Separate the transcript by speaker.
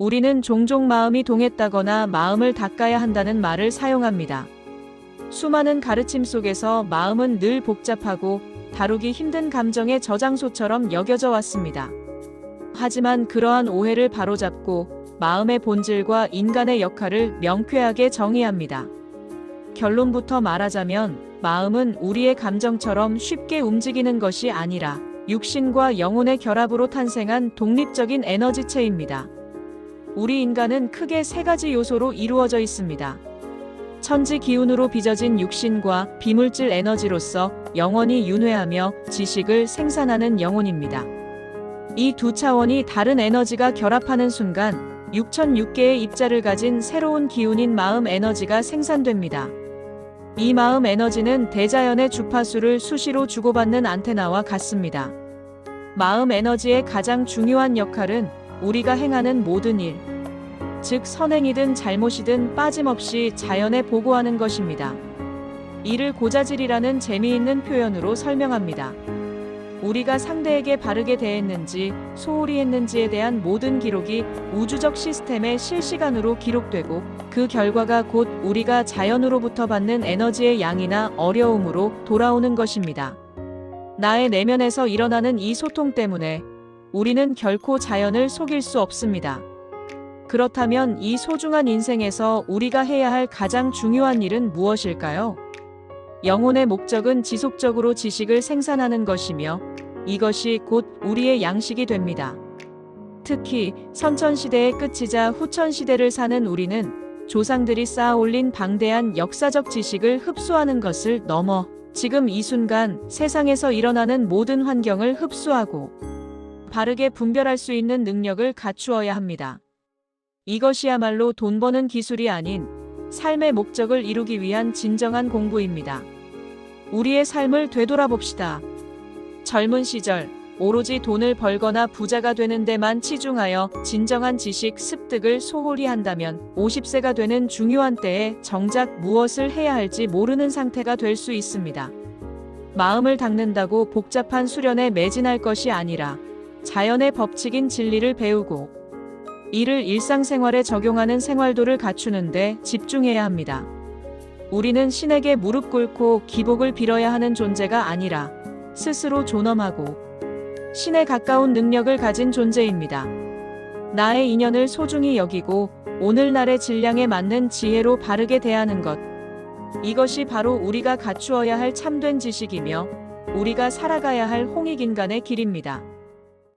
Speaker 1: 우리는 종종 마음이 동했다거나 마음을 닦아야 한다는 말을 사용합니다. 수많은 가르침 속에서 마음은 늘 복잡하고 다루기 힘든 감정의 저장소처럼 여겨져 왔습니다. 하지만 그러한 오해를 바로잡고 마음의 본질과 인간의 역할을 명쾌하게 정의합니다. 결론부터 말하자면 마음은 우리의 감정처럼 쉽게 움직이는 것이 아니라 육신과 영혼의 결합으로 탄생한 독립적인 에너지체입니다. 우리 인간은 크게 세 가지 요소로 이루어져 있습니다. 천지 기운으로 빚어진 육신과 비물질 에너지로서 영원히 윤회하며 지식을 생산하는 영혼입니다. 이 두 차원이 다른 에너지가 결합하는 순간 6006개의 입자를 가진 새로운 기운인 마음 에너지가 생산됩니다. 이 마음 에너지는 대자연의 주파수를 수시로 주고받는 안테나와 같습니다. 마음 에너지의 가장 중요한 역할은 우리가 행하는 모든 일, 즉 선행이든 잘못이든 빠짐없이 자연에 보고하는 것입니다. 이를 고자질이라는 재미있는 표현으로 설명합니다. 우리가 상대에게 바르게 대했는지 소홀히 했는지에 대한 모든 기록이 우주적 시스템에 실시간으로 기록되고 그 결과가 곧 우리가 자연으로부터 받는 에너지의 양이나 어려움으로 돌아오는 것입니다. 나의 내면에서 일어나는 이 소통 때문에 우리는 결코 자연을 속일 수 없습니다. 그렇다면 이 소중한 인생에서 우리가 해야 할 가장 중요한 일은 무엇일까요? 영혼의 목적은 지속적으로 지식을 생산하는 것이며 이것이 곧 우리의 양식이 됩니다. 특히 선천시대의 끝이자 후천시대를 사는 우리는 조상들이 쌓아 올린 방대한 역사적 지식을 흡수하는 것을 넘어 지금 이 순간 세상에서 일어나는 모든 환경을 흡수하고 바르게 분별할 수 있는 능력을 갖추어야 합니다. 이것이야말로 돈 버는 기술이 아닌 삶의 목적을 이루기 위한 진정한 공부입니다. 우리의 삶을 되돌아봅시다. 젊은 시절, 오로지 돈을 벌거나 부자가 되는 데만 치중하여 진정한 지식 습득을 소홀히 한다면 50세가 되는 중요한 때에 정작 무엇을 해야 할지 모르는 상태가 될 수 있습니다. 마음을 닦는다고 복잡한 수련에 매진할 것이 아니라 자연의 법칙인 진리를 배우고 이를 일상생활에 적용하는 생활도를 갖추는데 집중해야 합니다. 우리는 신에게 무릎 꿇고 기복을 빌어야 하는 존재가 아니라 스스로 존엄하고 신에 가까운 능력을 가진 존재입니다. 나의 인연을 소중히 여기고 오늘날의 질량에 맞는 지혜로 바르게 대하는 것. 이것이 바로 우리가 갖추어야 할 참된 지식이며 우리가 살아가야 할 홍익인간의 길입니다.